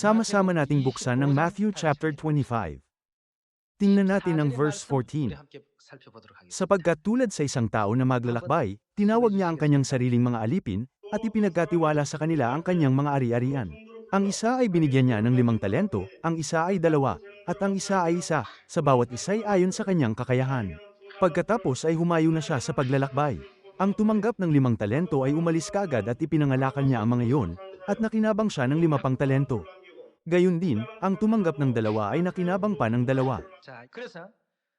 Sama-sama nating buksan ng Matthew chapter 25. Tingnan natin ang verse 14. Sapagkat tulad sa isang tao na maglalakbay, tinawag niya ang kanyang sariling mga alipin, at ipinagkatiwala sa kanila ang kanyang mga ari-arian. Ang isa ay binigyan niya ng limang talento, ang isa ay dalawa, at ang isa ay isa, sa bawat isa ay ayon sa kanyang kakayahan. Pagkatapos ay humayo na siya sa paglalakbay. Ang tumanggap ng limang talento ay umalis kaagad at ipinangalakal niya ang mga iyon, at nakinabang siya ng lima pang talento. Gayun din, ang tumanggap ng dalawa ay nakinabang pa ng dalawa.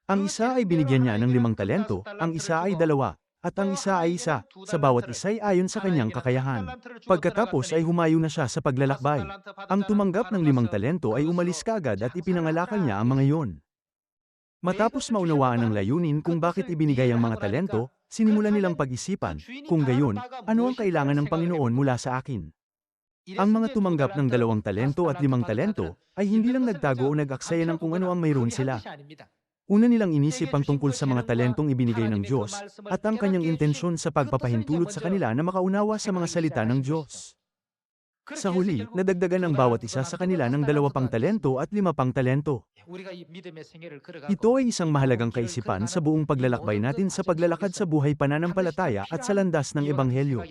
Ang isa ay binigyan niya ng limang talento, ang isa ay dalawa, at ang isa ay isa, sa bawat isa ay ayon sa kanyang kakayahan. Pagkatapos ay humayo na siya sa paglalakbay. Ang tumanggap ng limang talento ay umalis kaagad at ipinangalakal niya ang mga yon. Matapos maunawaan ang layunin kung bakit ibinigay ang mga talento, sinimula nilang pag-isipan, kung gayon, ano ang kailangan ng Panginoon mula sa akin. Ang mga tumanggap ng dalawang talento at limang talento ay hindi lang nagtago o nag-aksaya ng kung ano ang mayroon sila. Una nilang inisip ang tungkol sa mga talentong ibinigay ng Diyos at ang kanyang intensyon sa pagpapahintulot sa kanila na makaunawa sa mga salita ng Diyos. Sa huli, nadagdagan ang bawat isa sa kanila ng dalawa pang talento at lima pang talento. Ito ay isang mahalagang kaisipan sa buong paglalakbay natin sa paglalakad sa buhay pananampalataya at sa landas ng Ebanghelyo.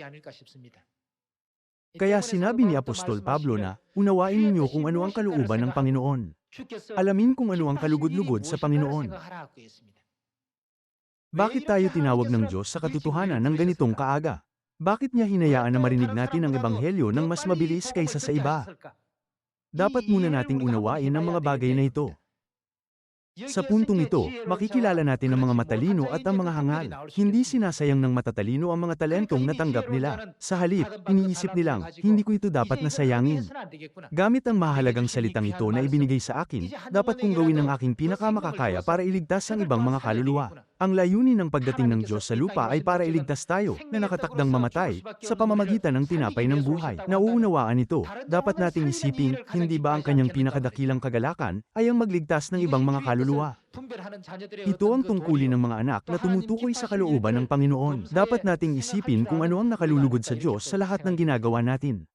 Kaya sinabi ni Apostol Pablo na, unawain ninyo kung ano ang kalooban ng Panginoon. Alamin kung ano ang kalugod-lugod sa Panginoon. Bakit tayo tinawag ng Diyos sa katotohanan ng ganitong kaaga? Bakit niya hinayaan na marinig natin ang Ebanghelyo ng mas mabilis kaysa sa iba? Dapat muna nating unawain ang mga bagay na ito. Sa puntong ito, makikilala natin ang mga matalino at ang mga hangal. Hindi sinasayang ng matatalino ang mga talentong natanggap nila. Sa halip, iniisip nilang, hindi ko ito dapat nasayangin. Gamit ang mahalagang salitang ito na ibinigay sa akin, dapat kong gawin ang aking pinakamakakaya para iligtas ang ibang mga kaluluwa. Ang layunin ng pagdating ng Diyos sa lupa ay para iligtas tayo na nakatakdang mamatay sa pamamagitan ng tinapay ng buhay. Nauunawaan ito, dapat nating isiping, hindi ba ang kanyang pinakadakilang kagalakan ay ang magligtas ng ibang mga kaluluwa. Ito ang tungkulin ng mga anak na tumutukoy sa kalooban ng Panginoon. Dapat nating isipin kung ano ang nakalulugod sa Diyos sa lahat ng ginagawa natin.